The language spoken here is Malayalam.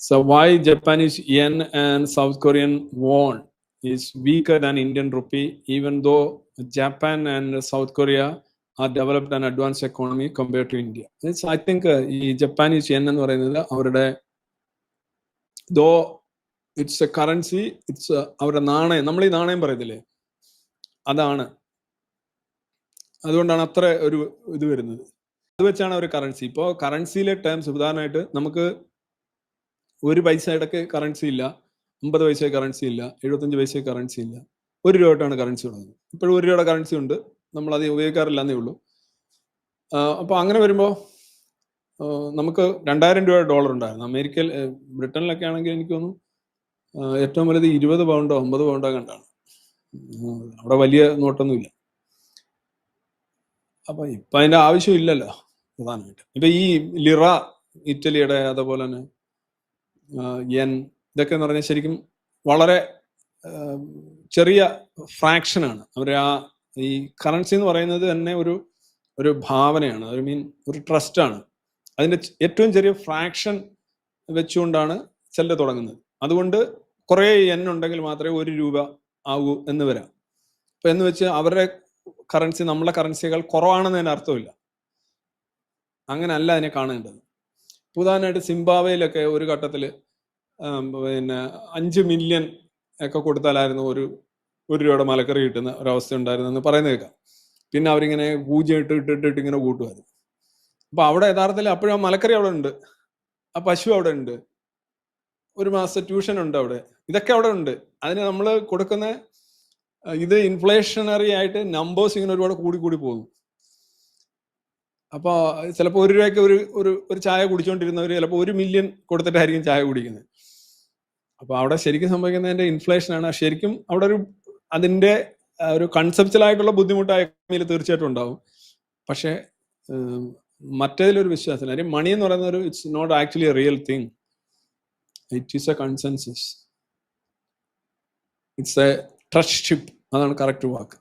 So why Japanese yen and South Korean won is weaker than Indian rupee, even though Japan and South Korea are developed and advanced economy compared to India. It's, I think uh, Japanese yen എന്ന് പറയുന്നത് അവരുടെ though it's a currency it's അവരുടെ നാണയം നമ്മൾ ഈ നാണയം പറയത്തില്ലേ അതാണ് അതുകൊണ്ടാണ് അത്ര ഒരു ഇത് വരുന്നത് അത് വെച്ചാണ് അവർ കറൻസി ഇപ്പോൾ കറൻസിയിലെ ടേംസ് ഉദാഹരണമായിട്ട് നമുക്ക് ഒരു പൈസയുടെ കറൻസി ഇല്ല അമ്പത് പൈസ കറൻസി ഇല്ല എഴുപത്തഞ്ച് പൈസ കറൻസി ഇല്ല. ഒരു രൂപയായിട്ടാണ് കറൻസി ഉള്ളത്. ഇപ്പോഴും ഒരു രൂപയുടെ കറൻസി ഉണ്ട്. നമ്മൾ അത് ഉപയോഗിക്കാറില്ല എന്നേ ഉള്ളൂ അപ്പോൾ അങ്ങനെ വരുമ്പോൾ നമുക്ക് രണ്ടായിരം രൂപ ഡോളർ ഉണ്ടായിരുന്നു. അമേരിക്കയിൽ ബ്രിട്ടനിലൊക്കെ ആണെങ്കിൽ എനിക്ക് തോന്നുന്നു ഏറ്റവും വലുത് ഇരുപത് പൗണ്ടോ ഒമ്പത് പൗണ്ടോ കണ്ടാണ് അവിടെ വലിയ നോട്ടൊന്നുമില്ല അപ്പൊ ഇപ്പൊ അതിന്റെ ആവശ്യമില്ലല്ലോ പ്രധാനമായിട്ട്. ഇപ്പൊ ഈ ലിറ ഇറ്റലിയുടെ അതുപോലെ തന്നെ യെൻ ഇതൊക്കെ എന്ന് പറഞ്ഞാൽ ശരിക്കും വളരെ ചെറിയ ഫ്രാക്ഷനാണ് അവർ ആ ഈ കറൻസി എന്ന് പറയുന്നത് തന്നെ ഒരു ഒരു ഭാവനയാണ്. ഐ മീൻ ഒരു ട്രസ്റ്റാണ് അതിന്റെ ചെ- ഏറ്റവും ചെറിയ ഫ്രാക്ഷൻ വെച്ചുകൊണ്ടാണ് ചെല്ല തുടങ്ങുന്നത്. അതുകൊണ്ട് കുറേ എൻ ഉണ്ടെങ്കിൽ മാത്രമേ ഒരു രൂപ ആകൂ എന്ന് വരാം. അപ്പം എന്ന് വെച്ച് അവരുടെ കറൻസി നമ്മളെ കറൻസികൾ കുറവാണെന്നതിന് അർത്ഥമില്ല. അങ്ങനല്ല അതിനെ കാണേണ്ടത്. ഉദാഹരണമായിട്ട് സിംബാബ്വേയിലൊക്കെ ഒരു ഘട്ടത്തിൽ പിന്നെ അഞ്ച് മില്യൺ ഒക്കെ കൊടുത്താലായിരുന്നു ഒരു ഒരു രൂപയുടെ മലക്കറി കിട്ടുന്ന ഒരവസ്ഥ ഉണ്ടായിരുന്നെന്ന് പറയുന്നത് കേൾക്കാം. പിന്നെ അവരിങ്ങനെ ഇട്ട് ഇട്ട് ഇട്ടിട്ട് ഇങ്ങനെ കൂട്ടുമായിരുന്നു. അപ്പൊ അവിടെ യഥാർത്ഥത്തിൽ അപ്പോഴും ആ മലക്കറി അവിടെ ഉണ്ട് ആ പശു അവിടെ ഉണ്ട് ഒരു മാസം ട്യൂഷൻ ഉണ്ട് അവിടെ ഇതൊക്കെ അവിടെ ഉണ്ട്. അതിന് നമ്മൾ കൊടുക്കുന്ന ഇത് ഇൻഫ്ലേഷണറി ആയിട്ട് നമ്പേഴ്സ് ഇങ്ങനെ ഒരുപാട് കൂടി കൂടി പോകും അപ്പോൾ ചിലപ്പോൾ ഒരു രൂപയ്ക്ക് ഒരു ഒരു ഒരു ചായ കുടിച്ചുകൊണ്ടിരുന്നവർ ചിലപ്പോൾ ഒരു മില്യൺ കൊടുത്തിട്ടായിരിക്കും ചായ കുടിക്കുന്നത്. അപ്പോൾ അവിടെ ശരിക്കും സംഭവിക്കുന്നതിന്റെ ഇൻഫ്ലേഷൻ ആണ്. ശരിക്കും അവിടെ ഒരു അതിന്റെ ഒരു കൺസെപ്റ്റൽ ആയിട്ടുള്ള എക്കണോമിയിൽ തീർച്ചയായിട്ടും ഉണ്ടാവും. പക്ഷേ മറ്റേതിലൊരു വിശ്വാസമില്ല. കാര്യം മണി എന്ന് പറയുന്ന ഒരു it's not actually a real thing it is a consensus it's a trust ship അതാണ് കറക്റ്റ് വാക്ക്.